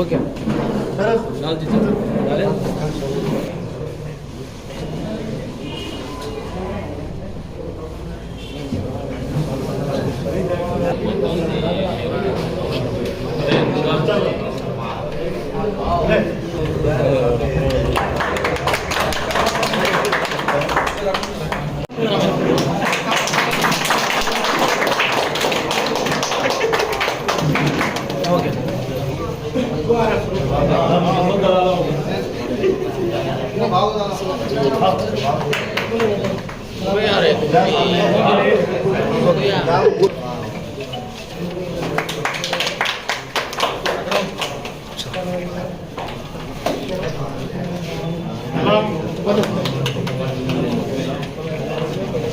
Okay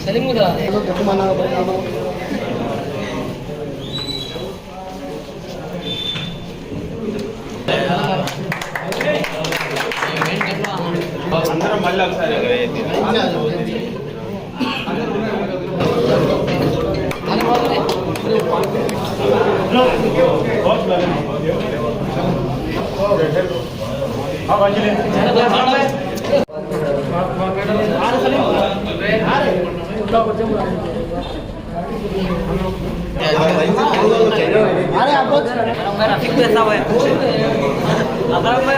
Salim mo na. Ano, dokumento na ba? 촬영 촬영을 해야 돼. 아, 맞네. अरे आपको मेरा फिक्स पैसा हुआ है अगर मैं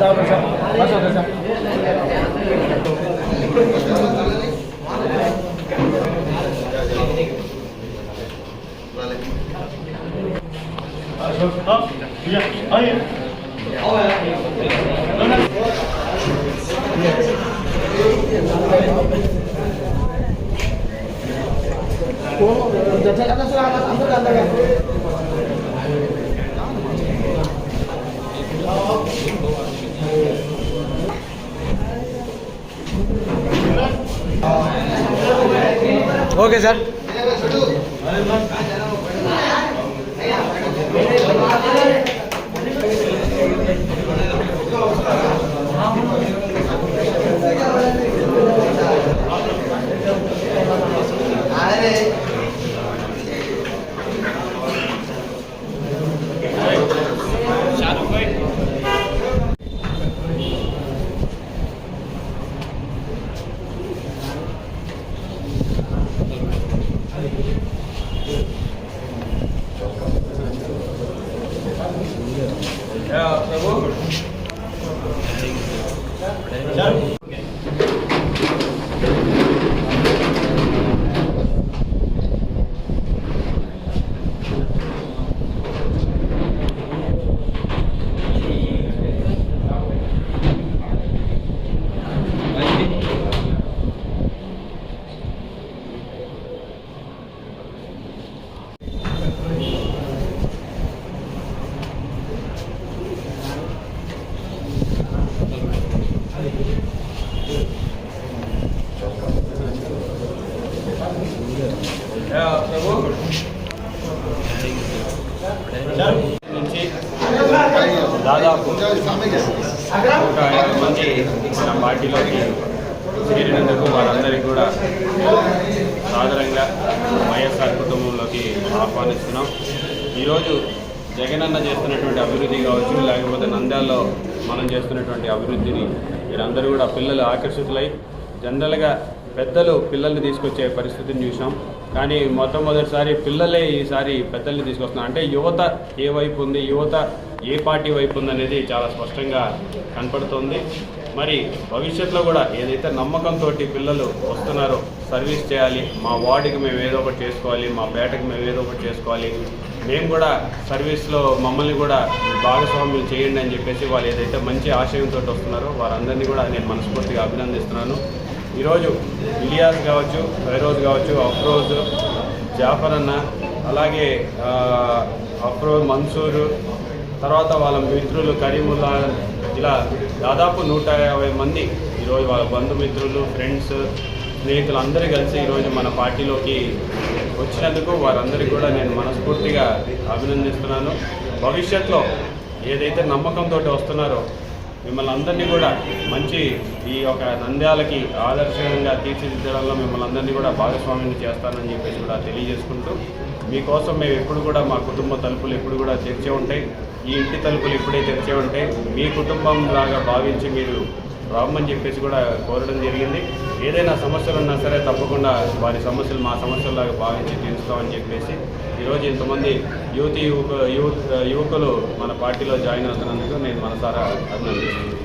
जाओ बच्चा बस हो बच्चा Oh, jangan ada salah, ada salah. Okay sir. ఐదు మంది మన పార్టీలోకి చేరినందుకు వారందరికీ కూడా సాధారణంగా వైఎస్ఆర్ కుటుంబంలోకి ఆహ్వానిస్తున్నాం ఈరోజు జగనన్న చేస్తున్నటువంటి అభివృద్ధి కావచ్చు లేకపోతే నంద్యాలలో మనం చేస్తున్నటువంటి అభివృద్ధిని మీరందరూ కూడా పిల్లలు ఆకర్షితులై జనరల్గా పెద్దలు పిల్లల్ని తీసుకొచ్చే పరిస్థితిని చూసాం. కానీ మొట్టమొదటిసారి పిల్లలే ఈసారి పెద్దల్ని తీసుకొస్తున్నారు అంటే యువత ఏ వైపు ఉంది యువత ఏ పార్టీ వైపు ఉందనేది అనేది చాలా స్పష్టంగా కనపడుతోంది. మరి భవిష్యత్తులో కూడా ఏదైతే నమ్మకంతో పిల్లలు వస్తున్నారో సర్వీస్ చేయాలి మా వార్డుకి మేము ఏదో ఒకటి చేసుకోవాలి మా పేటకి మేము ఏదో ఒకటి చేసుకోవాలి మేము కూడా సర్వీస్లో మమ్మల్ని కూడా భాగస్వామ్యం చేయండి అని చెప్పేసి వాళ్ళు ఏదైతే మంచి ఆశయంతో వస్తున్నారో వారందరినీ కూడా నేను మనస్ఫూర్తిగా అభినందిస్తున్నాను. ఈరోజు ఇలియాస్ కావచ్చు ఫైరోజ్ కావచ్చు అఫ్రోజ్ జాఫర్ అన్న అలాగే అఫ్రోజ్ మన్సూరు తర్వాత వాళ్ళ మిత్రులు కరీముల్లా ఇలా దాదాపు నూట యాభై మంది ఈరోజు వాళ్ళ బంధుమిత్రులు ఫ్రెండ్స్ స్నేహితులు అందరూ కలిసి ఈరోజు మన పార్టీలోకి వచ్చినందుకు వారందరికీ కూడా నేను మనస్ఫూర్తిగా అభినందిస్తున్నాను. భవిష్యత్తులో ఏదైతే నమ్మకంతో వస్తున్నారో మిమ్మల్ని అందరినీ కూడా మంచి ఈ యొక్క నంద్యాలకి ఆదర్శంగా తీర్చిదిద్దడంలో మిమ్మల్ని అందరినీ కూడా భాగస్వామ్యం చేస్తానని చెప్పేసి కూడా తెలియజేసుకుంటూ మీకోసం మేము ఎప్పుడు కూడా మా కుటుంబ తలుపులు ఎప్పుడు కూడా తెరిచే ఉంటాయి. ఈ ఇంటి తలుపులు ఇప్పుడే తెరిచే ఉంటాయి. మీ కుటుంబం లాగా భావించి మీరు రామని చెప్పేసి కూడా కోరడం జరిగింది. ఏదైనా సమస్యలు ఉన్నా సరే తప్పకుండా వారి సమస్యలు మా సమస్యల్లాగా భావించి తీరుస్తామని చెప్పేసి ఈరోజు ఇంతమంది యువతి యువక యువకులు మన పార్టీలో జాయిన్ అవుతున్నందుకు నేను మనసారా అభినందిస్తున్నాను.